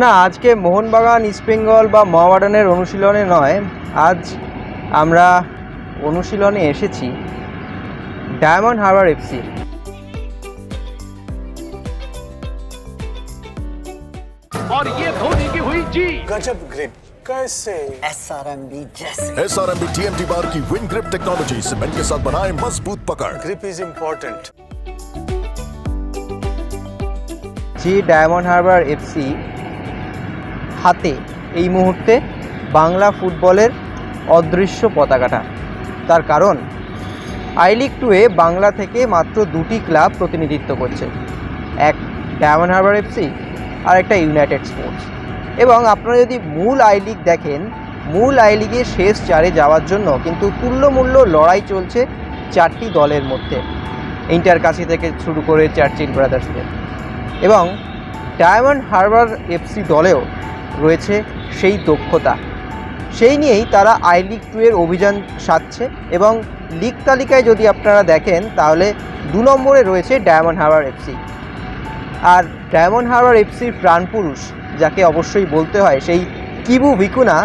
না আজকে মোহনবাগান ইস্টবেঙ্গল বা মহাবাডানের অনুশীলনে নয় আজ আমরা অনুশীলনে এসেছি ডায়মন্ড হারবার এফসি और ये धोनी की हुई जी गजब ग्रिप कैसे एस आर एम बी जैसे S R M B T M T bar की विन ग्रिप टेक्नोलॉजी सीमेंट के साथ बनाए मजबूत पकड़ ग्रिप इज इम्पोर्टेंट যে ডায়মন্ড হারবার এফসি হাতে এই মুহূর্তে বাংলা ফুটবলের অদৃশ্য পতাকাটা তার কারণ আই লিগ টুয়ে বাংলা থেকে মাত্র দুটি ক্লাব প্রতিনিধিত্ব করছে এক ডায়মন্ড হারবার এফসি আর একটা ইউনাইটেড স্পোর্টস এবং আপনারা যদি মূল আই লিগ দেখেন, মূল আই লিগে শেষ চারে যাওয়ার জন্য কিন্তু তুল্যমূল্য লড়াই চলছে চারটি দলের মধ্যে। ইন্টার কাছি থেকে শুরু করে চার্চিল ব্রাদার্সদের। এবং ডায়মন্ড হারবার এফসি দলেও রয়েছে সেই দক্ষতা। সেই নিয়েই তারা আই লিগ টু এর অভিযান সাধছে এবং লিগ তালিকায় যদি আপনারা দেখেন, তাহলে দু নম্বরে রয়েছে ডায়মন্ড হারবার এফসি আর ডায়মন্ড হারবার এফসির প্রাণপুরুষ যাকে অবশ্যই বলতে হয়, সেই কিবু ভিকুনা,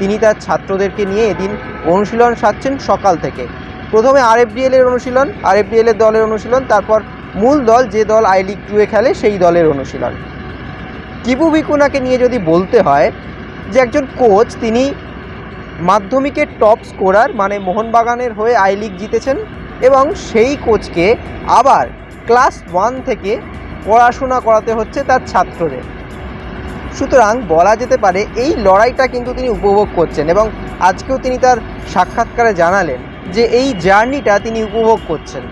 তিনি তার ছাত্রদেরকে নিয়ে এদিন অনুশীলন সারছেন সকাল থেকে। প্রথমে আরএফডিএল এর অনুশীলন আরএফডিএল এর দলের অনুশীলন, তারপর মূল দল যে দল আই লিগ টুয়ে খেলে সেই দলের অনুশীলন। কিবু ভিকুনাকে নিয়ে যদি বলতে হয় যে একজন কোচ, তিনি মাধ্যমিকের টপ স্কোরার মানে মোহনবাগানের হয়ে আই লিগ জিতেছেন এবং সেই কোচকে আবার ক্লাস ওয়ান থেকে পড়াশোনা করাতে হচ্ছে তার ছাত্রদের। সুতরাং বলা যেতে পারে এই লড়াইটা কিন্তু তিনি উপভোগ করছেন এবং আজকেও তিনি তার সাক্ষাৎকারে জানালেন যে এই জার্নিটা তিনি উপভোগ করছেন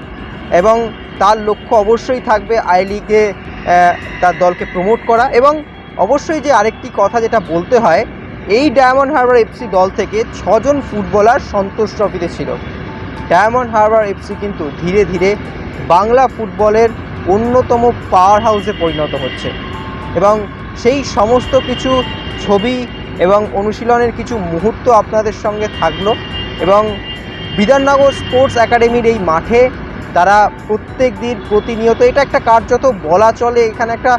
এবং তার লক্ষ্য অবশ্যই থাকবে আই লিগে তার দলকে প্রমোট করা এবং অবশ্যই যে আরেকটি কথা যেটা বলতে হয়, এই ডায়মন্ড হারবার এফসি দল থেকে ছজন ফুটবলার সন্তোষ ট্রফিতে ছিল। ডায়মন্ড হারবার এফসি কিন্তু ধীরে ধীরে বাংলা ফুটবলের অন্যতম পাওয়ার হাউসে পরিণত হচ্ছে এবং সেই সমস্ত কিছু ছবি এবং অনুশীলনের কিছু মুহূর্ত আপনাদের সঙ্গে থাকল এবং বিধাননগর স্পোর্টস একাডেমির এই মাঠে তারা প্রত্যেক দিন প্রতিনিয়ত এটা একটা কার্যত বলা চলে এখানে একটা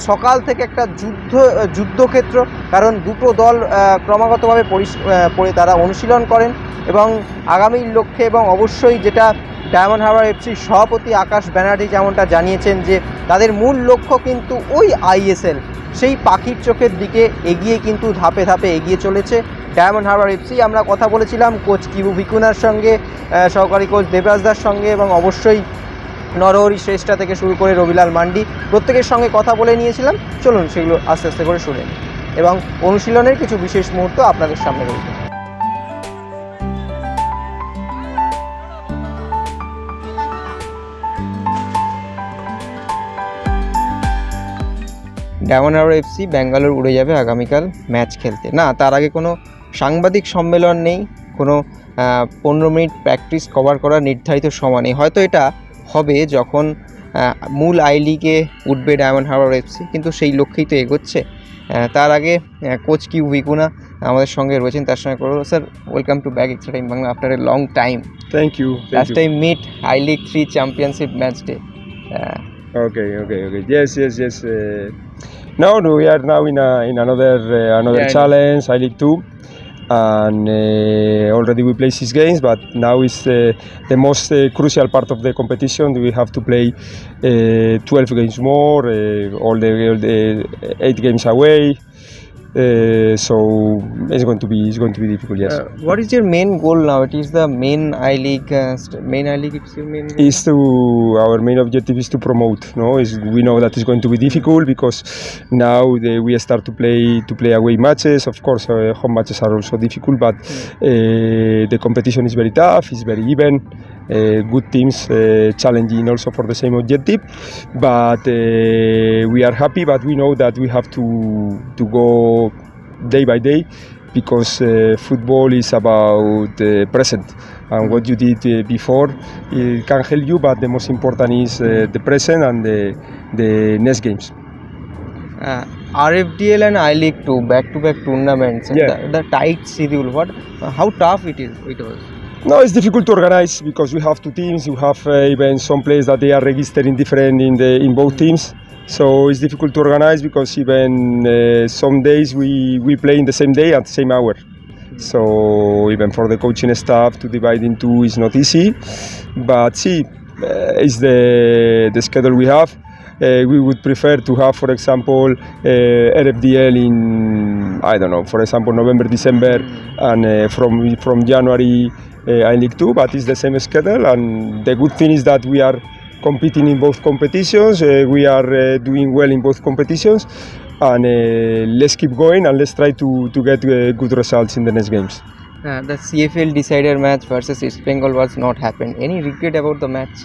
সকাল থেকে একটা যুদ্ধ যুদ্ধক্ষেত্র কারণ দুটো দল ক্রমাগতভাবে আহ, তারা অনুশীলন করেন এবং আগামীর লক্ষ্যে এবং অবশ্যই যেটা ডায়মন্ড হারবার এফসির সভাপতি আকাশ ব্যানার্জি যেমনটা জানিয়েছেন যে তাদের মূল লক্ষ্য কিন্তু ওই আইএসএল সেই পাখির চোখের দিকে এগিয়ে কিন্তু ধাপে ধাপে এগিয়ে চলেছে। ডায়মন্ড হারবার এফসি আমরা কথা বলেছিলাম কোচ কিবু ভিকুনার সঙ্গে সহকারী কোচ দেবরাজদার সঙ্গে এবং অবশ্যই নরহরি শ্রেষ্ঠা থেকে শুরু করে রবিলাল মান্ডি প্রত্যেকের সঙ্গে কথা বলে নিয়েছিলাম। চলুন সেগুলো আস্তে আস্তে করে শুনে এবং অনুশীলনের কিছু বিশেষ মুহূর্ত আপনাদের সামনে রয়েছে ডায়মন্ড হারবার এফসি ব্যাঙ্গালোর উড়ে যাবে আগামীকাল ম্যাচ খেলতে। না তার আগে কোনো সাংবাদিক সম্মেলন নেই কোনো পনেরো মিনিট প্র্যাকটিস কভার করার নির্ধারিত সময় নেই। হয়তো এটা হবে যখন মূল আই লিগে উঠবে ডায়মন্ড হারবার এফসি কিন্তু সেই লক্ষ্যেই তো এগোচ্ছে। তার আগে কোচ কিউ উইকুনা আমাদের সঙ্গে রয়েছেন তার সঙ্গে করব sir welcome to back extra time Bangla after a long time. Thank you last time meet I league three championship match day okay okay okay yes yes yes. Now we are now in a, in another uh, another Yeah, challenge. I League Two, and uh, already we play six games, but now is uh, the most uh, crucial part of the competition. We have to play uh, 12 games more, uh, all the all the eight games away. Uh, so it's going to be it's going to be difficult. Yes. what is your main goal now? It is the main I league, uh, main I league. It's your main. goal? is to our main objective is to promote no is we know that it's going to be difficult because now the, we start to play to play away matches of course uh, home matches are also difficult but uh, the competition is very tough it's very even uh, good teams uh, challenging also for the same objective but uh, we are happy but we know that we have to to go day by day because uh, football is about uh, present and what you did uh, before it can help you but the most important is uh, the present and the, the next games Uh, RFDL and I League 2 back-to-back tournaments and Yeah. the, the tight schedule. What, how tough it is? It was. No, it's difficult to organize because we have two teams. You have uh, even some players that they are registered in different in the in both teams. So it's difficult to organize because even uh, some days we, we play in the same day at the same hour. So even for the coaching staff to divide in two is not easy. But see, uh, it's the the schedule we have. Uh, we would prefer to have, for example, uh, RFDL in I don't know, for example, November, December, and uh, from from January uh, I League Two. But it's the same schedule, and the good thing is that we are competing in both competitions. Uh, we are uh, doing well in both competitions, and uh, let's keep going and let's try to to get uh, good results in the next games. The CFL decider match versus East Bengal was not happened. Any regret about the match?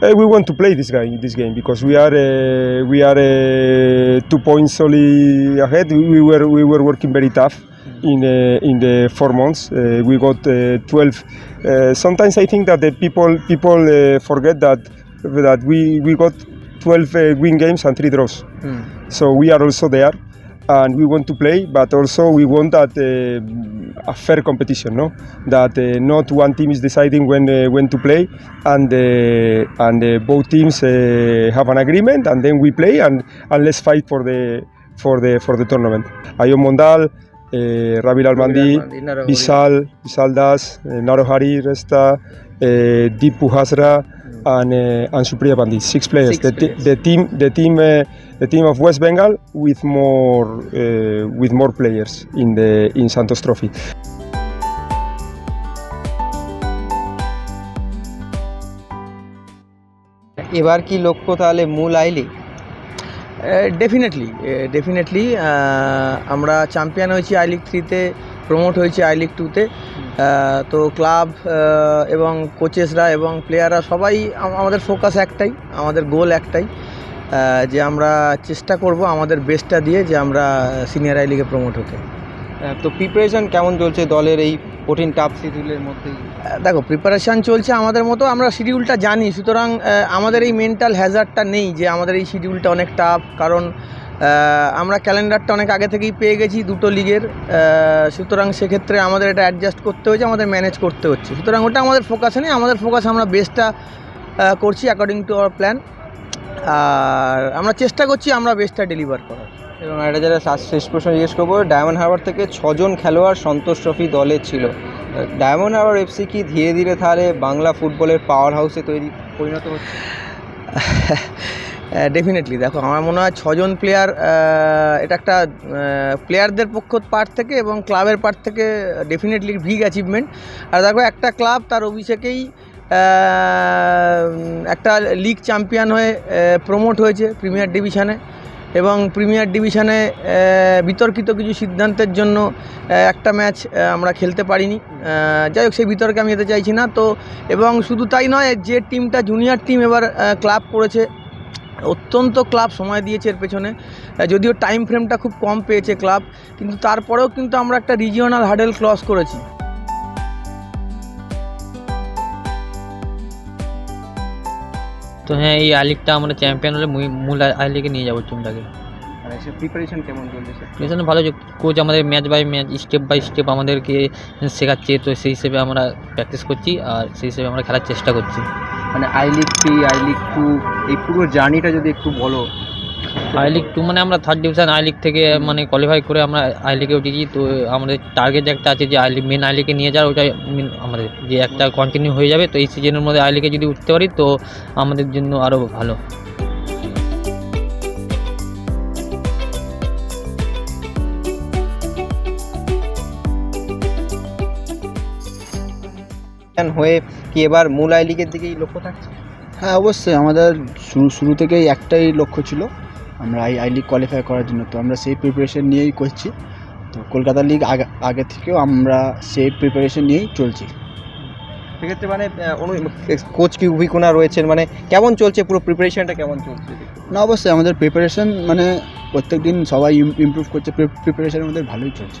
Uh, we want to play this guy this game because we are uh, we are uh, two points only ahead. We, we were we were working very tough in uh, in the four months. Uh, we got uh, 12. Uh, sometimes I think that the people people uh, forget that that we we got 12 uh, win games and three draws. Hmm. So we are also there, and we want to play, but also we want that uh, a fair competition, no? That uh, not one team is deciding when uh, when to play, and uh, and uh, both teams uh, have an agreement, and then we play, and, and let's fight for the for the for the tournament. Ayon Mondal, Rabil Almandi, Vishal, Vishal Das, Narohari Resta, Deepu Hazra, and uh, and Supriya Pandit. Six players. Six the, players. the team the team the team of West Bengal with more uh, with more players in the in Santos Trophy. এবার কি লক্ষ্য তাহলে মূল I league definitely definitely আমরা champion হয়েছি I league থ্রিতে promote হয়েছি I league টুতে তো। ক্লাব এবং কোচেসরা এবং প্লেয়াররা সবাই আম- আমাদের ফোকাস একটাই আমাদের গোল একটাই। যে আমরা চেষ্টা করব আমাদের বেস্টটা দিয়ে যে আমরা সিনিয়র আই লিগে প্রমোট হতে। তো প্রিপারেশন কেমন চলছে দলের এই কঠিন টাফ শিডিউলের মধ্যে দেখো প্রিপারেশান চলছে আমাদের মতো আমরা শিডিউলটা জানি সুতরাং আমাদের এই মেন্টাল হ্যাজার্ডটা নেই যে আমাদের এই শিডিউলটা অনেক টাফ কারণ আমরা ক্যালেন্ডারটা অনেক আগে থেকেই পেয়ে গেছি দুটো লিগের সুতরাং সেক্ষেত্রে আমাদের এটা অ্যাডজাস্ট করতে হয়েছে আমাদের ম্যানেজ করতে হচ্ছে। সুতরাং ওটা আমাদের ফোকাসে নেই আমাদের ফোকাস আমরা বেস্টটা করছি অ্যাকর্ডিং টু আওয়ার প্ল্যান আর আমরা চেষ্টা করছি আমরা বেস্টটা ডেলিভার করার। এবং একটা যারা শেষ প্রশ্ন জিজ্ঞেস করব ডায়মন্ড হারবার থেকে ছজন খেলোয়াড় সন্তোষ ট্রফি দলে ছিল। ডায়মন্ড হারবার এফসি কি ধীরে ধীরে তাহলে বাংলা ফুটবলের পাওয়ার হাউসে তৈরি পরিণত হচ্ছে? ডেফিনেটলি দেখো আমার মনে হয় ছজন প্লেয়ার এটা একটা প্লেয়ারদের পক্ষ পার্ট থেকে এবং ক্লাবের পার্ট থেকে ডেফিনেটলি বিগ অ্যাচিভমেন্ট আর দেখো একটা ক্লাব তার অভিষেকেই একটা লিগ চ্যাম্পিয়ন হয়ে প্রমোট হয়েছে প্রিমিয়ার ডিভিশনে এবং প্রিমিয়ার ডিভিশনে বিতর্কিত কিছু সিদ্ধান্তের জন্য একটা ম্যাচ আমরা খেলতে পারিনি। যাই হোক, সেই বিতর্কে আমি যেতে চাইছি না। তো, এবং শুধু তাই নয়, যে টিমটা জুনিয়র টিম এবার ক্লাব করেছে, অত্যন্ত ক্লাব সময় দিয়েছে এর পেছনে। যদিও টাইম ফ্রেমটা খুব কম পেয়েছে ক্লাব কিন্তু তারপরেও কিন্তু আমরা একটা রিজিওনাল হার্ডেল ক্লস করেছি। তো হ্যাঁ এই আই লিগটা আমরা চ্যাম্পিয়ন হলে মূল আই লিগে নিয়ে যাব টিমটাকে প্রিপারেশন কেমন চলছে স্যার ভালো কোচ আমাদের match by match step by step আমাদেরকে শেখাচ্ছে তো সেই হিসেবে আমরা প্র্যাকটিস করছি আর সেই হিসেবে আমরা খেলার চেষ্টা করছি। মানে I league three I league two এই পুরো জার্নিটা যদি একটু বলো আই লিগ টু মানে আমরা থার্ড ডিভিশন আই লিগ থেকে মানে কোয়ালিফাই করে আমরা আই লিগে উঠেছি। তো আমাদের টার্গেট একটা আছে যে আই লিগ মেন আই লিগে নিয়ে যাওয়ার ওটাই আমাদের যে একটা কন্টিনিউ হয়ে যাবে তো এই সিজনের মধ্যে আই লিগে যদি উঠতে পারি তো আমাদের জন্য আরও ভালো। হয়ে কি এবার মূল আই লিগের দিকেই লক্ষ্য থাকছে? হ্যাঁ অবশ্যই। আমাদের শুরু শুরু থেকেই একটাই লক্ষ্য ছিল। আমরা আই আই লিগ কোয়ালিফাই করার জন্য। তো আমরা সেই প্রিপারেশন নিয়েই করছি। তো কলকাতা লিগ আগে আগে থেকেও আমরা সেই প্রিপারেশন নিয়েই চলছি। সেক্ষেত্রে মানে কোচ কি অভিজ্ঞতা রয়েছেন? মানে কেমন চলছে পুরো প্রিপারেশনটা কেমন চলছে? না অবশ্যই আমাদের প্রিপারেশন মানে প্রত্যেক দিন সবাই ইমপ্রুভ করছে। প্রিপারেশন আমাদের ভালোই চলছে।